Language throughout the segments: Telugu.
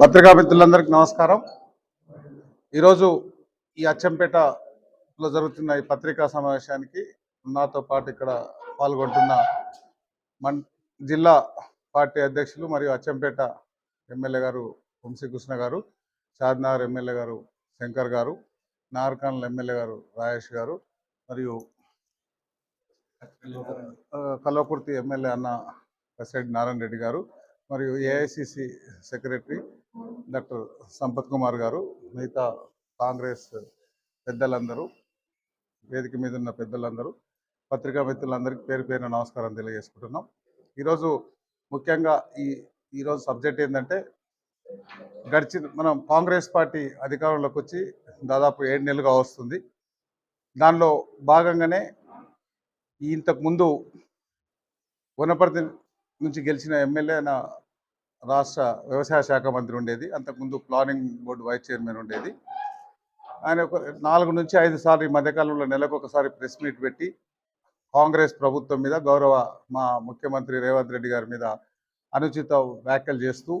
పత్రికా మిత్రులందరికీ నమస్కారం. ఈరోజు ఈ అచ్చంపేటలో జరుగుతున్న ఈ పత్రికా సమావేశానికి నాతో పాటు ఇక్కడ పాల్గొంటున్న మన్ జిల్లా పార్టీ అధ్యక్షులు మరియు అచ్చంపేట ఎమ్మెల్యే గారు వంశీకృష్ణ గారు షాద్నగర్ ఎమ్మెల్యే గారు శంకర్ గారు నార్కాన్ల ఎమ్మెల్యే గారు రాయేష్ గారు మరియు కల్వకుర్తి ఎమ్మెల్యే అన్న కసిరెడ్డి నారాయణ రెడ్డి గారు. మరియు AICC secretary doctor Sampath Kumar గారు మిగతా కాంగ్రెస్ పెద్దలందరూ వేదిక మీద ఉన్న పెద్దలందరూ పత్రికా మిత్రులందరికీ పేరు పేరున నమస్కారం తెలియజేసుకుంటున్నాం. ఈరోజు ముఖ్యంగా ఈ ఈరోజు సబ్జెక్ట్ ఏంటంటే గడిచిన మనం కాంగ్రెస్ పార్టీ అధికారంలోకి వచ్చి దాదాపు ఏడు నెలలుగా వస్తుంది. దానిలో భాగంగానే ఇంతకుముందు ఇంతకు వనపర్తి నుంచి గెలిచిన ఎమ్మెల్యే నా రాష్ట్ర వ్యవసాయ శాఖ మంత్రి ఉండేది. అంతకుముందు ప్లానింగ్ బోర్డు వైస్ చైర్మన్ ఉండేది. ఆయన ఒక నాలుగు నుంచి ఐదు సార్లు ఈ మధ్యకాలంలో నెలకు ఒకసారి ప్రెస్ మీట్ పెట్టి కాంగ్రెస్ ప్రభుత్వం మీద గౌరవ మా ముఖ్యమంత్రి రేవంత్ రెడ్డి గారి మీద అనుచిత వ్యాఖ్యలు చేస్తూ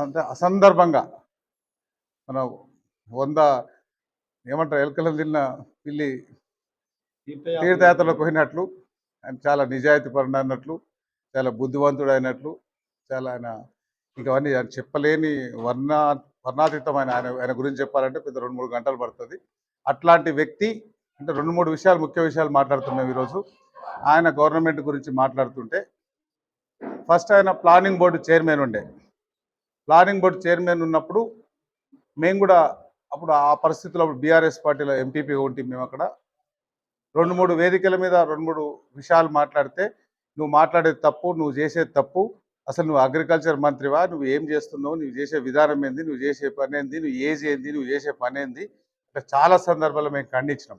అంటే అసందర్భంగా మన వంద ఏమంటారు ఎలకలు తిన్న పిల్లి తీర్థయాత్రలకు పోయినట్లు ఆయన చాలా నిజాయితీపరుడు అన్నట్లు చాలా బుద్ధివంతుడు అయినట్లు చాలా ఆయన ఇంకవన్నీ ఆయన చెప్పలేని వర్ణ వర్ణాతీతమైన ఆయన ఆయన గురించి చెప్పాలంటే పెద్ద రెండు మూడు గంటలు పడుతుంది. అట్లాంటి వ్యక్తి అంటే రెండు మూడు విషయాలు ముఖ్య విషయాలు మాట్లాడుతున్నాం ఈరోజు. ఆయన గవర్నమెంట్ గురించి మాట్లాడుతుంటే ఫస్ట్ ఆయన ప్లానింగ్ బోర్డు చైర్మన్ ఉండే. ప్లానింగ్ బోర్డు చైర్మన్ ఉన్నప్పుడు మేము కూడా అప్పుడు ఆ పరిస్థితుల్లో బీఆర్ఎస్ పార్టీలో ఎంపీపీగా ఉంటే మేము అక్కడ రెండు మూడు వేదికల మీద రెండు మూడు విషయాలు మాట్లాడితే నువ్వు మాట్లాడేది తప్పు నువ్వు చేసేది తప్పు. అసలు నువ్వు అగ్రికల్చర్ మంత్రివా? నువ్వు ఏం చేస్తున్నావు? నువ్వు చేసే విధానం ఏంది? నువ్వు చేసే పని ఏంది? నువ్వు ఏజ్ ఏంది? నువ్వు చేసే పని ఏంది? అంటే చాలా సందర్భాల్లో మేము ఖండించినాం.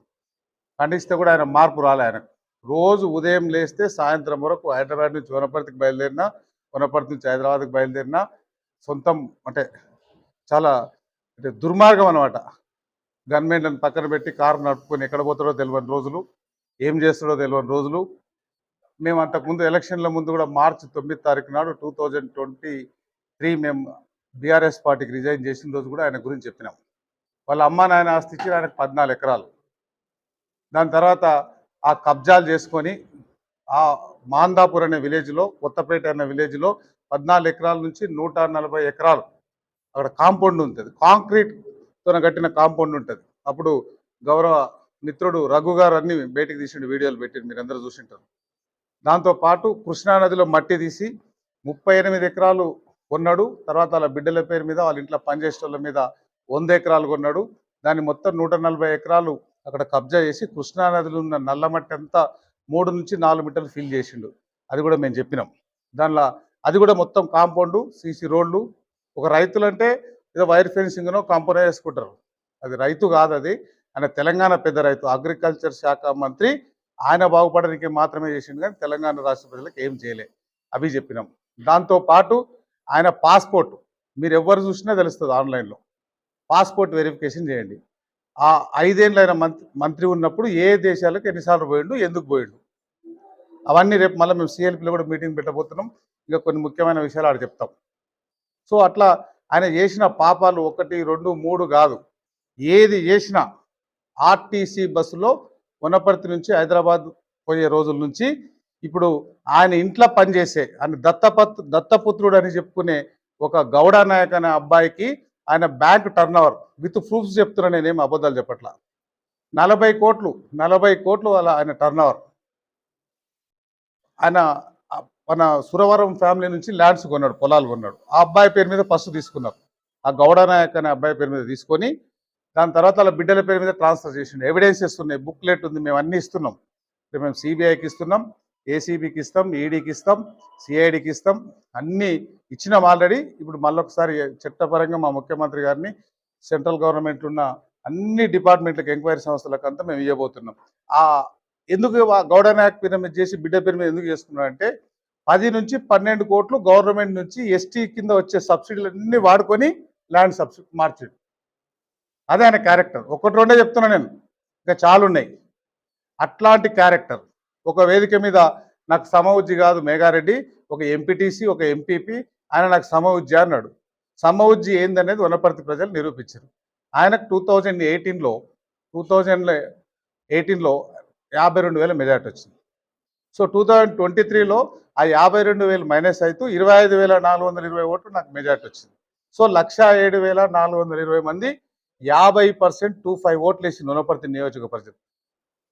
ఖండిస్తే కూడా ఆయన మార్పు రాలే ఆయన రోజు ఉదయం లేస్తే సాయంత్రం వరకు హైదరాబాద్ నుంచి వనపర్తికి బయలుదేరినా వనపర్తి నుంచి హైదరాబాద్కి బయలుదేరినా సొంతం అంటే చాలా అంటే దుర్మార్గం అనమాట గన్మెన్లను పక్కన పెట్టి కారు నడుపుకొని ఎక్కడ పోతాడో తెలియని రోజులు ఏం చేస్తాడో తెలియని రోజులు. మేము అంతకుముందు ఎలక్షన్ల ముందు కూడా మార్చి తొమ్మిది తారీఖు నాడు టూ థౌజండ్ ట్వంటీ త్రీ మేము బీఆర్ఎస్ పార్టీకి రిజైన్ చేసిన రోజు కూడా ఆయన గురించి చెప్పినాం. వాళ్ళ అమ్మ నాయన ఆస్తి ఇచ్చి ఆయనకు పద్నాలుగు ఎకరాలు. దాని తర్వాత ఆ కబ్జాలు చేసుకొని ఆ మాందాపూర్ అనే విలేజ్లో కొత్తపేట అనే విలేజ్లో పద్నాలుగు ఎకరాల నుంచి నూట నలభై ఎకరాలు అక్కడ కాంపౌండ్ ఉంటుంది కాంక్రీట్ తోన కట్టిన కాంపౌండ్ ఉంటుంది. అప్పుడు గౌరవ మిత్రుడు రఘు గారు అన్ని బయటకు తీసిన వీడియోలు పెట్టి మీరు అందరూ చూసింటారు. దాంతో పాటు కృష్ణానదిలో మట్టి తీసి ముప్పై ఎనిమిది ఎకరాలు కొన్నాడు. తర్వాత వాళ్ళ బిడ్డల పేరు మీద వాళ్ళ ఇంట్లో పనిచేసే మీద వంద ఎకరాలు కొన్నాడు. దాన్ని మొత్తం నూట నలభై ఎకరాలు అక్కడ కబ్జా చేసి కృష్ణానదిలో ఉన్న నల్ల మట్టి అంతా మూడు నుంచి నాలుగు మీటర్లు ఫిల్ చేసిండు. అది కూడా మేము చెప్పినాం. దానిలో అది కూడా మొత్తం కాంపౌండ్ సీసీ రోడ్లు. ఒక రైతులంటే ఏదో వైర్ ఫెన్సింగ్నో కాంపౌండ్ వేసుకుంటారు అది రైతు కాదు అది. ఆయన తెలంగాణ పెద్ద రైతు. అగ్రికల్చర్ శాఖ మంత్రి ఆయన బాగుపడడానికి మాత్రమే చేసిండు కానీ తెలంగాణ రాష్ట్ర ప్రజలకు ఏం చేయలే. అవి చెప్పినాం. దాంతో పాటు ఆయన పాస్పోర్ట్ మీరు ఎవరు చూసినా తెలుస్తుంది ఆన్లైన్లో. పాస్పోర్ట్ వెరిఫికేషన్ చేయండి. ఆ ఐదేళ్ళు ఆయన మంత్రి మంత్రి ఉన్నప్పుడు ఏ దేశాలకు ఎన్నిసార్లు పోయిండు ఎందుకు పోయిండు? అవన్నీ రేపు మళ్ళీ మేము సిఎల్పిలో కూడా మీటింగ్ పెట్టబోతున్నాం. ఇంకా కొన్ని ముఖ్యమైన విషయాలు ఆడ చెప్తాం. సో అట్లా ఆయన చేసిన పాపాలు ఒకటి రెండు మూడు కాదు. ఏది చేసినా ఆర్టీసీ బస్సులో వనపర్తి నుంచి హైదరాబాద్ పోయే రోజుల నుంచి ఇప్పుడు ఆయన ఇంట్లో పనిచేసే ఆయన దత్తపత్ దత్తపుత్రుడు అని చెప్పుకునే ఒక గౌడ నాయక్ అనే అబ్బాయికి ఆయన bank turn over with proofs చెప్తున్నా నేనేం అబద్ధాలు చెప్పట్లా. నలభై కోట్లు నలభై కోట్లు వాళ్ళ ఆయన టర్న్ ఓవర్ ఆయన మన సురవరం ఫ్యామిలీ నుంచి ల్యాండ్స్ కొన్నాడు పొలాలు కొన్నాడు. ఆ అబ్బాయి పేరు మీద ఫస్ట్ తీసుకున్నారు. ఆ గౌడ నాయక్ అనే అబ్బాయి పేరు మీద తీసుకొని దాని తర్వాత వాళ్ళ బిడ్డల పేరు మీద ట్రాన్స్ఫర్ చేసిండు. ఎవిడెన్సెస్ ఉన్నాయి బుక్లెట్ ఉంది మేము అన్నీ ఇస్తున్నాం. ఇప్పుడు మేము సిబిఐకి ఇస్తున్నాం ఏసీబీకి ఇస్తాం ఈడీకి ఇస్తాం సిఐడికి ఇస్తాం అన్నీ ఇచ్చినాం ఆల్రెడీ. ఇప్పుడు మళ్ళొకసారి చట్టపరంగా మా ముఖ్యమంత్రి గారిని సెంట్రల్ గవర్నమెంట్ ఉన్న అన్ని డిపార్ట్మెంట్లకు ఎంక్వైరీ సంస్థలకు అంతా మేము ఇవ్వబోతున్నాం. ఆ ఎందుకు ఆ గౌడ నాయక్ పేరు మీద చేసి బిడ్డ పేరు మీద ఎందుకు చేసుకున్నాడంటే పది నుంచి పన్నెండు కోట్లు గవర్నమెంట్ నుంచి ఎస్టీ కింద వచ్చే సబ్సిడీలన్నీ వాడుకొని ల్యాండ్ సబ్సిడీ మార్చాడు అదే ఆయన క్యారెక్టర్. ఒకటి రెండే చెప్తున్నా నేను. ఇంకా చాలా ఉన్నాయి. అట్లాంటి క్యారెక్టర్. ఒక వేదిక మీద నాకు సమవుజ్జి కాదు మేఘారెడ్డి ఒక ఎంపీటీసీ ఒక ఎంపీపీ ఆయన నాకు సమవుజ్జి అన్నాడు. సమవుజ్జి ఏందనేది వనపర్తి ప్రజలు నిరూపించారు. ఆయనకు టూ థౌజండ్ ఎయిటీన్లో టూ థౌజండ్ ఎయిటీన్లో యాభై రెండు వేల మెజార్టీ వచ్చింది. సో టూ థౌజండ్ ట్వంటీ త్రీలో ఆ యాభై రెండు వేలు మైనస్ అవుతూ ఇరవై ఐదు వేల నాలుగు వందల ఇరవై ఓట్లు నాకు మెజార్టీ వచ్చింది. సో లక్ష ఏడు వేల నాలుగు వందల ఇరవై మంది యాభై పర్సెంట్ టూ ఫైవ్ ఓట్లు వేసి నియోజక పరిస్థితి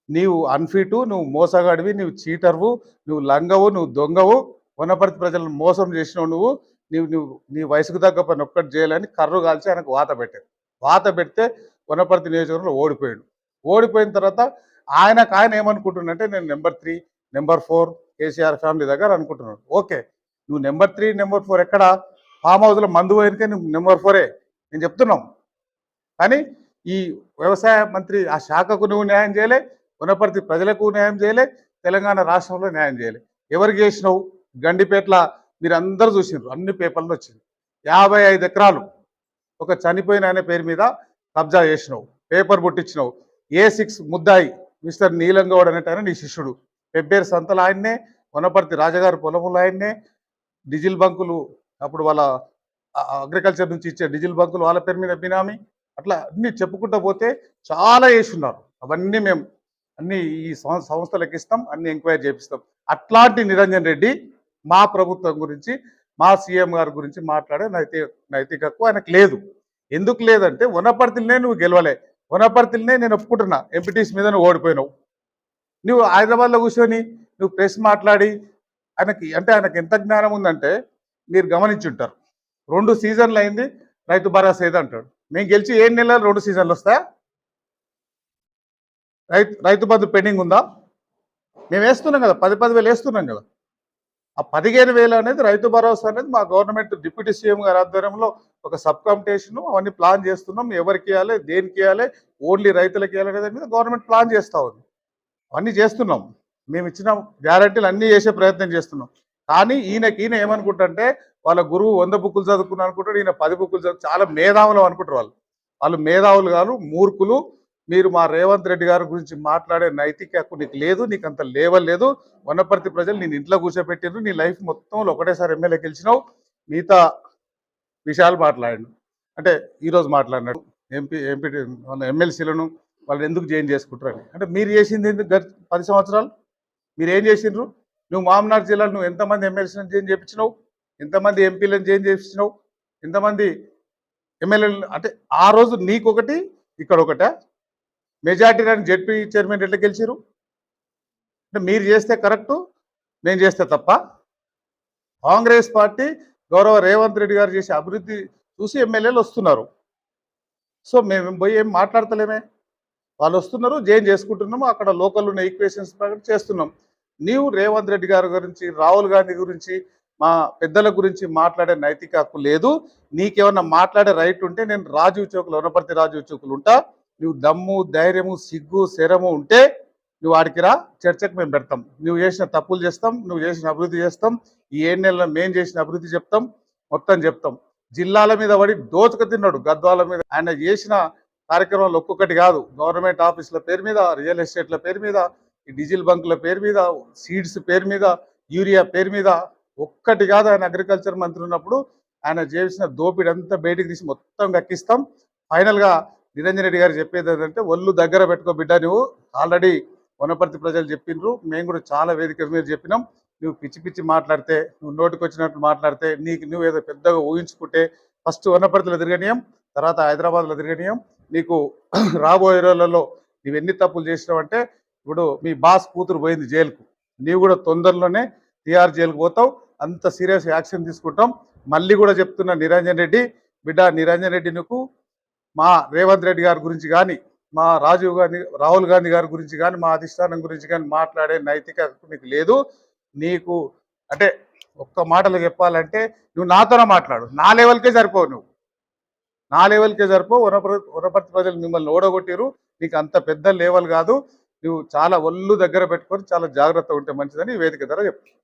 నీవు అన్ఫిటు నువ్వు మోసగాడివి నువ్వు చీటర్వు నువ్వు లంగవు నువ్వు దొంగవు వనపర్తి ప్రజలను మోసం చేసినావు నువ్వు నీవు నువ్వు నీ వయసుకు తగ్గ పని ఒక్కటి చేయాలని కర్రు కాల్చి ఆయనకు వాత పెట్టారు. వాత పెడితే వనపర్తి నియోజకవర్గంలో ఓడిపోయాడు. ఓడిపోయిన తర్వాత ఆయనకు ఆయన ఏమనుకుంటున్నంటే నేను number three number four KCR family దగ్గర అనుకుంటున్నాడు. ఓకే నువ్వు నెంబర్ త్రీ నెంబర్ ఫోర్ ఎక్కడ? ఫామ్ హౌస్లో మందు పోయినకే నువ్వు నెంబర్ ఫోరే. నేను చెప్తున్నాం. కానీ ఈ వ్యవసాయ మంత్రి ఆ శాఖకు నువ్వు న్యాయం చేయలే వనపర్తి ప్రజలకు న్యాయం చేయలే తెలంగాణ రాష్ట్రంలో న్యాయం చేయలే. ఎవరికి చేసినావు? గండిపేట్ల మీరు అందరూ చూసినారు అన్ని పేపర్లు వచ్చింది. యాభై ఐదు ఎకరాలు ఒక చనిపోయిన ఆయన పేరు మీద కబ్జా చేసినావు. పేపర్ పుట్టించినావు ఏ సిక్స్ ముద్దాయి మిస్టర్ నీలంగౌడ్ అనేటైనా నీ శిష్యుడు. పెబ్బేరు సంతలు ఆయన్నే వనపర్తి రాజగారి పొలములు ఆయన్నే డీజిల్ బంకులు అప్పుడు వాళ్ళ అగ్రికల్చర్ నుంచి ఇచ్చే డీజిల్ బంకులు వాళ్ళ పేరు మీద బినామీ అట్లా అన్ని చెప్పుకుంటూ పోతే చాలా వేసున్నారు అవన్నీ మేము అన్ని ఈ సం- సంస్థలకు ఇస్తాం అన్ని ఎంక్వైరీ చేపిస్తాం. అట్లాంటి నిరంజన్ రెడ్డి మా ప్రభుత్వం గురించి మా సీఎం గారి గురించి మాట్లాడే నైతిక నైతిక హక్కు ఆయనకు లేదు. ఎందుకు లేదంటే వనపర్తిలోనే నువ్వు గెలవలే. వనపర్తిలోనే నేను ఒప్పుకుంటున్నా. ఎంపీటీస్ మీద నువ్వు ఓడిపోయినావు. నువ్వు హైదరాబాద్లో కూర్చొని నువ్వు ప్రెస్ మాట్లాడి ఆయనకి అంటే ఆయనకి ఎంత జ్ఞానం ఉందంటే మీరు గమనించుంటారు. రెండు సీజన్లు అయింది రైతు భరోసా ఏదో అంటాడు. మేము గెలిచి ఏడు నెలలు రెండు సీజన్లు వస్తాయా రైతు రైతు బంధు పెండింగ్ ఉందా? మేము వేస్తున్నాం కదా పది పది వేలు వేస్తున్నాం కదా. ఆ పదిహేను వేలు అనేది రైతు భరోసా అనేది మా గవర్నమెంట్ డిప్యూటీ సీఎం గారి ఆధ్వర్యంలో ఒక సబ్ కమిటేషన్ అవన్నీ ప్లాన్ చేస్తున్నాం. ఎవరికి ఇవ్వాలి దేనికి ఇవ్వాలి ఓన్లీ రైతులకి ఇవ్వాలి అనేది మీద గవర్నమెంట్ ప్లాన్ చేస్తూ ఉంది. అవన్నీ చేస్తున్నాం. మేము ఇచ్చిన గ్యారంటీలు అన్నీ చేసే ప్రయత్నం చేస్తున్నాం. కానీ ఈయనకి ఈయన ఏమనుకుంటుంటే వాళ్ళ గురువు వంద బుక్కులు చదువుకున్నా అనుకుంటాడు ఈయన పది బుక్కులు చదువు చాలా మేధావులు అనుకుంటారు వాళ్ళు. వాళ్ళు మేధావులు కాదు మూర్ఖులు. మీరు మా రేవంత్ రెడ్డి గారి గురించి మాట్లాడే నైతిక హక్కు నీకు లేదు నీకు అంత లేవల్ లేదు. వనపర్తి ప్రజలు నేను ఇంట్లో కూర్చోపెట్టిండ్రు నీ లైఫ్ మొత్తంలో ఒకటేసారి ఎమ్మెల్యే గెలిచినావు మిగతా విషయాలు మాట్లాడాడు. అంటే ఈరోజు మాట్లాడినాడు ఎంపీ ఎంపీ ఎమ్మెల్సీలను వాళ్ళు ఎందుకు జాయిన్ చేసుకుంటారని అంటే మీరు చేసింది ఎందుకు పది సంవత్సరాలు? మీరు ఏం చేసిండ్రు? నువ్వు మామనాడు జిల్లాలో నువ్వు ఎంతమంది ఎమ్మెల్సీలను జాయిన్ చేయించినావు ఎంతమంది ఎంపీలను జాయిన్ చేయించినావు ఎంతమంది ఎమ్మెల్యేలను అంటే ఆ రోజు నీకొకటి ఇక్కడ ఒకట మెజార్టీ రాని జెడ్పీ చైర్మన్ ఎట్లా గెలిచిరు అంటే మీరు చేస్తే కరెక్టు నేను చేస్తే తప్ప. కాంగ్రెస్ పార్టీ గౌరవ రేవంత్ రెడ్డి గారు చేసే అభివృద్ధి చూసి ఎమ్మెల్యేలు వస్తున్నారు. సో మేము పోయి ఏం మాట్లాడతలేమే? వాళ్ళు వస్తున్నారు జైన్ చేసుకుంటున్నాము అక్కడ లోకల్ ఉన్న ఈక్వేషన్స్ ప్రకారం చేస్తున్నాం. నీవు రేవంత్ రెడ్డి గారి గురించి రాహుల్ గాంధీ గురించి మా పెద్దల గురించి మాట్లాడే నైతిక హక్కు లేదు. నీకేమన్నా మాట్లాడే రైట్ ఉంటే నేను రాజీవ్ చౌకులు వనపర్తి రాజీవ్ చౌకులు ఉంటా. నువ్వు దమ్ము ధైర్యము సిగ్గు శరము ఉంటే నువ్వు ఆడికి రా చర్చకు మేము పెడతాం. నువ్వు చేసిన తప్పులు చేస్తాం నువ్వు చేసిన అభివృద్ధి చేస్తాం. ఈ ఏడు నెలల్లో మేము చేసిన అభివృద్ధి చెప్తాం మొత్తం చెప్తాం. జిల్లాల మీద పడి దోచక తిన్నాడు గద్వాల మీద. ఆయన చేసిన కార్యక్రమాలు ఒక్కొక్కటి కాదు. గవర్నమెంట్ ఆఫీసుల పేరు మీద రియల్ ఎస్టేట్ల పేరు మీద ఈ డీజిల్ బంకుల పేరు మీద సీడ్స్ పేరు మీద యూరియా పేరు మీద ఒక్కటి కాదు. ఆయన అగ్రికల్చర్ మంత్రి ఉన్నప్పుడు ఆయన చేసిన దోపిడీ అంతా బయటికి తీసి మొత్తం గక్కిస్తాం. ఫైనల్గా నిరంజన్ రెడ్డి గారు చెప్పేది ఏంటంటే ఒళ్ళు దగ్గర పెట్టుకో బిడ్డ నువ్వు. ఆల్రెడీ వనపర్తి ప్రజలు చెప్పిండ్రు మేము కూడా చాలా వేదిక మీద చెప్పినాం. నువ్వు పిచ్చి పిచ్చి మాట్లాడితే నువ్వు నోటికి వచ్చినట్లు మాట్లాడితే నీకు నువ్వు ఏదో పెద్దగా ఊహించుకుంటే ఫస్ట్ వనపర్తిలో తిరగనీయం తర్వాత హైదరాబాద్లో తిరగనీయం నీకు రాబోయే రోజులలో నువ్వు ఎన్ని తప్పులు చేసినావంటే ఇప్పుడు మీ బాస్ కూతురు పోయింది జైలుకు. నీవు కూడా తొందరలోనే టీఆర్ జైలుకు పోతావు. అంత సీరియస్ యాక్షన్ తీసుకుంటాం. మళ్ళీ కూడా చెప్తున్నా నిరంజన్ రెడ్డి బిడ్డ నిరంజన్ రెడ్డి నీకు మా రేవంత్ రెడ్డి గారి గురించి కానీ మా రాజీవ్ గాంధీ రాహుల్ గాంధీ గారి గురించి కానీ మా అధిష్టానం గురించి కానీ మాట్లాడే నైతిక నీకు లేదు. నీకు అంటే ఒక్క మాటలు చెప్పాలంటే నువ్వు నాతోనే మాట్లాడు. నా లెవెల్కే సరిపోవు నువ్వు. నా లెవెల్కే జరిపో వనపర్తి ప్రజలు మిమ్మల్ని ఓడగొట్టిరు నీకు అంత పెద్ద లెవెల్ కాదు. నువ్వు చాలా ఒళ్ళు దగ్గర పెట్టుకొని చాలా జాగ్రత్తగా ఉంటే మంచిదని వేదిక ధర చెప్తాను